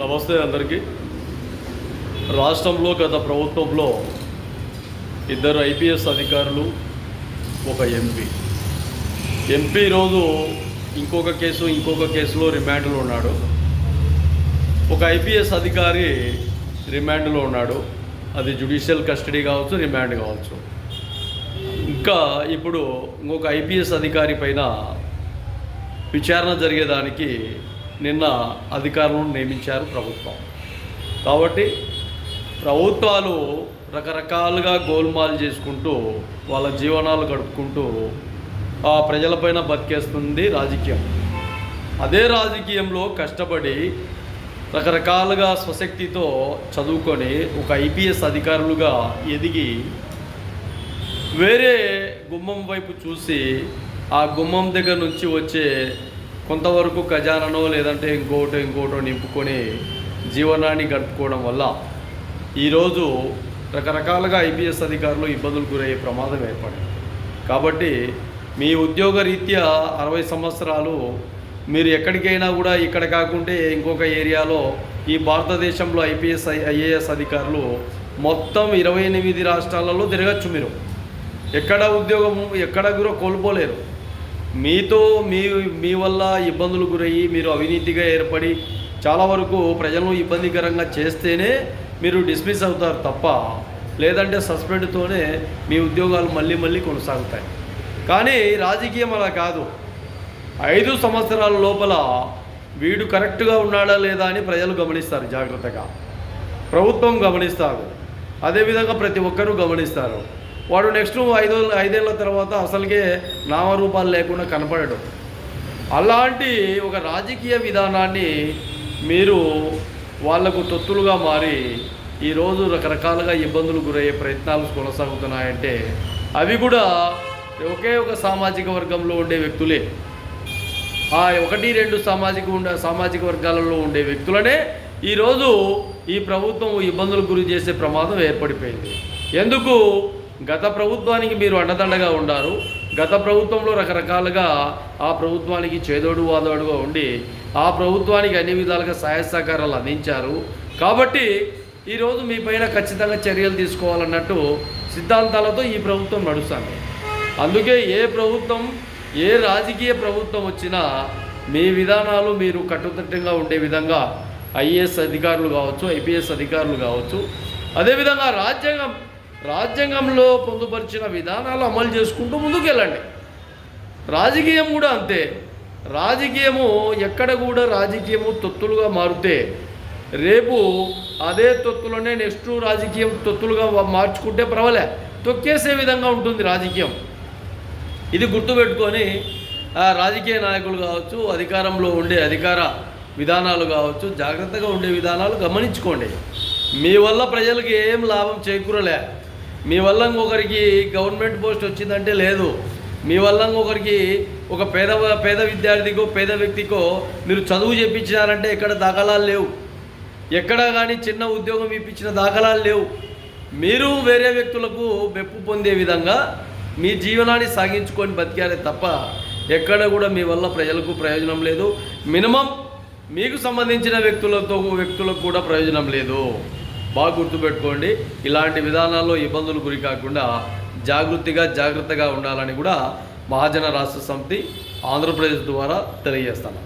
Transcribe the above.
నమస్తే అందరికీ. రాష్ట్రంలో గత ప్రభుత్వంలో ఇద్దరు ఐపీఎస్ అధికారులు ఒక ఎంపీ. ఎంపీ రోజు ఇంకొక కేసు ఇంకొక కేసులో రిమాండ్లో ఉన్నాడు. ఒక ఐపీఎస్ అధికారి రిమాండ్లో ఉన్నాడు. అది జుడిషియల్ కస్టడీ కావచ్చు రిమాండ్ కావచ్చు. ఇంకా ఇప్పుడు ఇంకొక ఐపీఎస్ అధికారి పైన విచారణ జరిగేదానికి నిన్న అధికారులను నియమించారు ప్రభుత్వం. కాబట్టి ప్రభుత్వాలు రకరకాలుగా గోల్మాల్ చేసుకుంటూ వాళ్ళ జీవనాలు గడుపుకుంటూ ఆ ప్రజలపైన బతికేస్తుంది రాజకీయం. అదే రాజకీయంలో కష్టపడి రకరకాలుగా స్వశక్తితో చదువుకొని ఒక ఐపీఎస్ అధికారులుగా ఎదిగి వేరే గుమ్మం వైపు చూసి ఆ గుమ్మం దగ్గర నుంచి వచ్చే కొంతవరకు ఖజానానో లేదంటే ఇంకోటో ఇంకోటో నింపుకొని జీవనాన్ని గడుపుకోవడం వల్ల ఈరోజు రకరకాలుగా ఐపీఎస్ అధికారులు ఇబ్బందులు గురయ్యే ప్రమాదం ఏర్పడింది. కాబట్టి మీ ఉద్యోగ రీత్యా అరవై సంవత్సరాలు మీరు ఎక్కడికైనా కూడా ఇక్కడ కాకుంటే ఇంకొక ఏరియాలో ఈ భారతదేశంలో ఐపీఎస్ ఐఏఎస్ అధికారులు మొత్తం ఇరవై ఎనిమిది రాష్ట్రాలలో తిరగచ్చు మీరు. ఎక్కడ ఉద్యోగం ఎక్కడ కూడా కోల్పోలేరు. మీతో మీ మీ వల్ల ఇబ్బందులు గురయ్యి మీరు అవినీతిగా ఏర్పడి చాలా వరకు ప్రజలను ఇబ్బందికరంగా చేస్తేనే మీరు డిస్మిస్ అవుతారు తప్ప లేదంటే సస్పెండ్తోనే మీ ఉద్యోగాలు మళ్ళీ మళ్ళీ కొనసాగుతాయి. కానీ రాజకీయం అలా కాదు. ఐదు సంవత్సరాల లోపల వీడు కరెక్ట్గా ఉన్నాడా లేదా అని ప్రజలు గమనిస్తారు జాగ్రత్తగా. ప్రభుత్వం గమనిస్తారు. అదేవిధంగా ప్రతి ఒక్కరూ గమనిస్తారు. వాడు నెక్స్ట్ ఐదు ఐదేళ్ళ తర్వాత అసలుకే నామరూపాలు లేకుండా కనపడడు. అలాంటి ఒక రాజకీయ విధానాన్ని మీరు వాళ్ళకు తొత్తులుగా మారి ఈరోజు రకరకాలుగా ఇబ్బందులు గురయ్యే ప్రయత్నాలు కొనసాగుతున్నాయంటే అవి కూడా ఒకే ఒక సామాజిక వర్గంలో ఉండే వ్యక్తులే. ఆ ఒకటి రెండు సామాజిక ఉండే సామాజిక వర్గాలలో ఉండే వ్యక్తులనే ఈరోజు ఈ ప్రభుత్వం ఇబ్బందులకు గురి చేసే ప్రమాదం ఏర్పడిపోయింది. ఎందుకు? గత ప్రభుత్వానికి మీరు అండదండగా ఉన్నారు గత ప్రభుత్వంలో రకరకాలుగా ఆ ప్రభుత్వానికి చేదోడు వాదోడుగా ఉండి ఆ ప్రభుత్వానికి అన్ని విధాలుగా సహాయ సహకారాలు అందించారు. కాబట్టి ఈరోజు మీ పైన ఖచ్చితంగా చర్యలు తీసుకోవాలన్నట్టు సిద్ధాంతాలతో ఈ ప్రభుత్వం నడుస్తుంది. అందుకే ఏ ప్రభుత్వం ఏ రాజకీయ ప్రభుత్వం వచ్చినా మీ విధానాలు మీరు కట్టుదిట్టంగా ఉండే విధంగా ఐఏఎస్ అధికారులు కావచ్చు ఐపీఎస్ అధికారులు కావచ్చు. అదేవిధంగా రాజ్యాంగం రాజ్యాంగంలో పొందుపరిచిన విధానాలు అమలు చేసుకుంటూ ముందుకు వెళ్ళండి రాజకీయం కూడా అంతే. రాజకీయము ఎక్కడ కూడా రాజకీయము తొత్తులుగా మారితే రేపు అదే తొత్తులోనే నెక్స్ట్ రాజకీయం తొత్తులుగా మార్చుకుంటే పర్వాలే. తొక్కేసే విధంగా ఉంటుంది రాజకీయం. ఇది గుర్తుపెట్టుకొని రాజకీయ నాయకులు కావచ్చు అధికారంలో ఉండే అధికార విధానాలు కావచ్చు జాగ్రత్తగా ఉండే విధానాలు గమనించుకోండి. మీ వల్ల ప్రజలకు ఏం లాభం చేకూరలే. మీ వల్ల ఇంకొకరికి గవర్నమెంట్ పోస్ట్ వచ్చిందంటే లేదు. మీ వల్ల ఇంకొకరికి ఒక పేద పేద విద్యార్థికో పేద వ్యక్తికో మీరు చదువు చెప్పించినారంటే ఎక్కడ దాఖలాలు లేవు. ఎక్కడ కానీ చిన్న ఉద్యోగం ఇప్పించిన దాఖలాలు లేవు. మీరు వేరే వ్యక్తులకు మెప్పు పొందే విధంగా మీ జీవనాన్ని సాగించుకొని బతికారే తప్ప ఎక్కడ కూడా మీ వల్ల ప్రజలకు ప్రయోజనం లేదు. మినిమం మీకు సంబంధించిన వ్యక్తులతో వ్యక్తులకు కూడా ప్రయోజనం లేదు. బాగా గుర్తుపెట్టుకోండి. ఇలాంటి విధానాల్లో ఇబ్బందులు గురి కాకుండా జాగృతిగా జాగ్రత్తగా ఉండాలని కూడా మహాజన రాష్ట్ర సమితి ఆంధ్రప్రదేశ్ ద్వారా తెలియజేస్తాను.